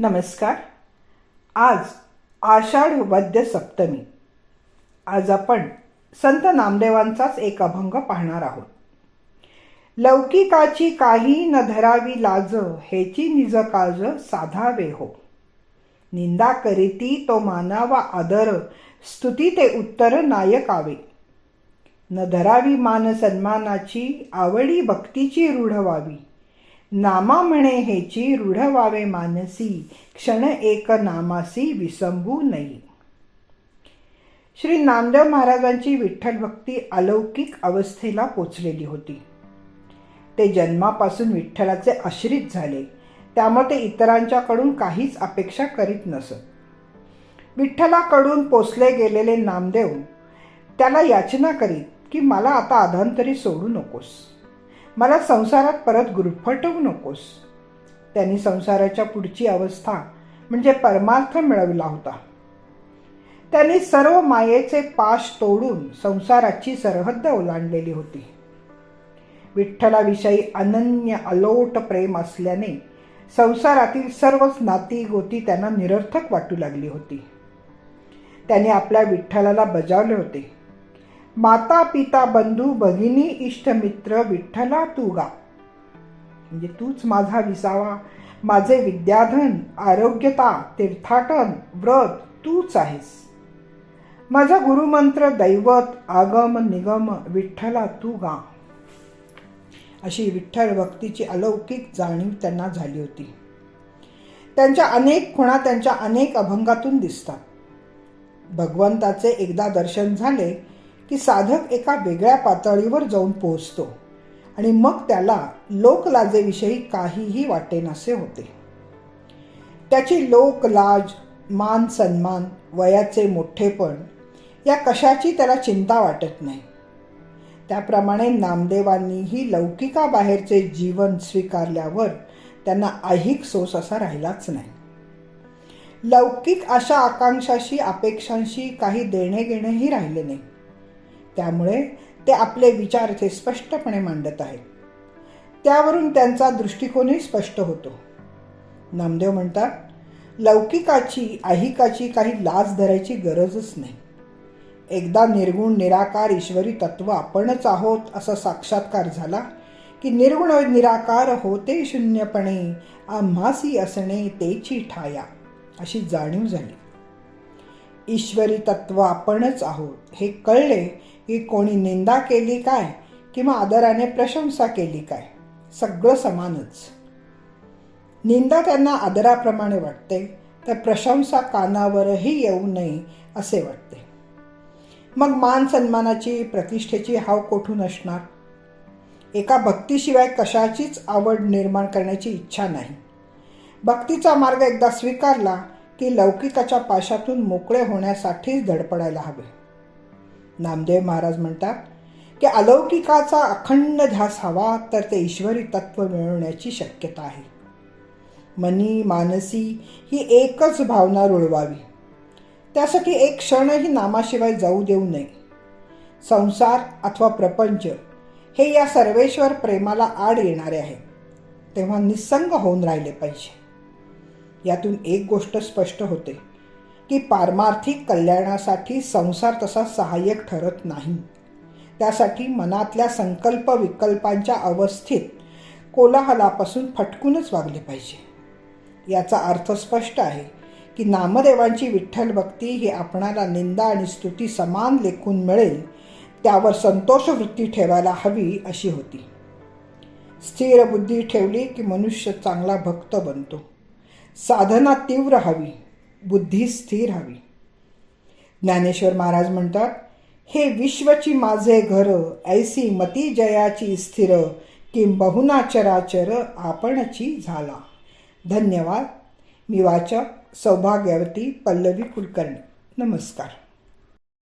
नमस्कार. आज आषाढ वद्य सप्तमी आज आपण संत नामदेवांचाच एक अभंग पाहणार आहोत. लौकिकाची काही न धरावी लाज हेची निज काज साधावे हो. निंदा करीती तो मानावा आदर स्तुती ते उत्तर नायकावे. न धरावी मान सन्मानाची आवडी भक्तीची रूढ व्हावी नामा म्हणे हेची रूढ व्हावे मानसी क्षण एक नामासी विसंबू नाही श्री नामदेव महाराजांची विठ्ठल भक्ती अलौकिक अवस्थेला पोचलेली होती. ते जन्मापासून विठ्ठलाचे आश्रित झाले. त्यामुळे ते इतरांच्याकडून काहीच अपेक्षा करीत नसत. विठ्ठलाकडून पोचले गेलेले नामदेव त्याला याचना करीत की मला आता अधांतरी सोडू नकोस. मला संसारात परत गुरफटवू नकोस. त्यांनी संसाराच्या पुढची अवस्था म्हणजे परमार्थ मिळवला होता. त्यांनी सर्व मायेचे पाश तोडून संसाराची सरहद्द ओलांडलेली होती. विठ्ठलाविषयी अनन्य अलोट प्रेम असल्याने संसारातील सर्वच नाती गोती त्यांना निरर्थक वाटू लागली होती. त्याने आपल्या विठ्ठलाला बजावले होते. माता पिता बंधू भगिनी इष्टमित्र विठ्ठला तू गा म्हणजे तूच माझा विसावा. माझे विद्याधन आरोग्यता तीर्थाटन व्रत तूच आहेस. माझा गुरुमंत्र दैवत आगम निगम विठ्ठला तू गा अशी विठ्ठल भक्तीची अलौकिक जाणीव त्यांना झाली होती. त्यांच्या अनेक खुणा त्यांच्या अनेक अभंगातून दिसतात. भगवंताचे एकदा दर्शन झाले की साधक एका वेगळ्या पातळीवर जाऊन पोहोचतो आणि मग त्याला लोकलाजेविषयी काहीही वाटेनासे होते. त्याची लोकलाज मान सन्मान वयाचे मोठेपण या कशाची त्याला चिंता वाटत नाही. त्याप्रमाणे नामदेवांनीही लौकिकाबाहेरचे जीवन स्वीकारल्यावर त्यांना ऐहिक सोस असा राहिलाच नाही. लौकिक अशा आकांक्षाशी अपेक्षांशी काही देणे घेणेही राहिले नाही त्यामुळे ते आपले विचार ते स्पष्टपणे मांडत आहेत. त्यावरून त्यांचा दृष्टिकोनही स्पष्ट होतो. नामदेव म्हणतात लौकिकाची ऐहिकाची काही लाज धरायची गरजच नाही. एकदा निर्गुण निराकार ईश्वरी तत्व आपणच आहोत असा साक्षात्कार झाला की निर्गुण निराकार होते शून्यपणे आम्हासी असणे तेची ठाया अशी जाणीव झाली. ईश्वरी तत्व आपणच आहोत. हे कळले की कोणी निंदा केली काय किंवा आदराने प्रशंसा केली काय? सगळं समानच. निंदा त्यांना आदराप्रमाणे वाटते तर प्रशंसा कानावरही येऊ नये असे वाटते. मग मान सन्मानाची प्रतिष्ठेची हाव कोठून असणार? एका भक्तीशिवाय कशाचीच आवड निर्माण करण्याची इच्छा नाही. भक्तीचा मार्ग एकदा स्वीकारला की लौकिकाच्या पाशातून मोकळे होण्यासाठीच धडपडायला हवे. नामदेव महाराज म्हणतात की अलौकिकाचा अखंड ध्यास हवा तर ते ईश्वरी तत्व मिळवण्याची शक्यता आहे. मनी मानसी ही एकच भावना रुळवावी. त्यासाठी एक क्षणही नामाशिवाय जाऊ देऊ नये. संसार अथवा प्रपंच हे या सर्वेश्वर प्रेमाला आड येणारे आहे. तेव्हा निसंग होऊन राहिले पाहिजे. यातून एक गोष्ट स्पष्ट होते की पारमार्थिक कल्याणासाठी संसार तसा सहाय्यक ठरत नाही. त्यासाठी मनातल्या संकल्प विकल्पांच्या अवस्थेत कोलाहलापासून फटकूनच वागले पाहिजे. याचा अर्थ स्पष्ट आहे की नामदेवांची विठ्ठल भक्ती ही आपणाला निंदा आणि स्तुती समान लेखून मिळेल त्यावर संतोष वृत्ती ठेवायला हवी अशी होती. स्थिर बुद्धी ठेवली की मनुष्य चांगला भक्त बनतो. साधना तीव्र हवी बुद्धी स्थिर हवी. ज्ञानेश्वर महाराज म्हणतात हे विश्वची माझे घर ऐसी मती जयाची स्थिर किंबहुना चराचर आपणची झाला. धन्यवाद. मी वाचक सौभाग्यवती पल्लवी कुलकर्णी. नमस्कार.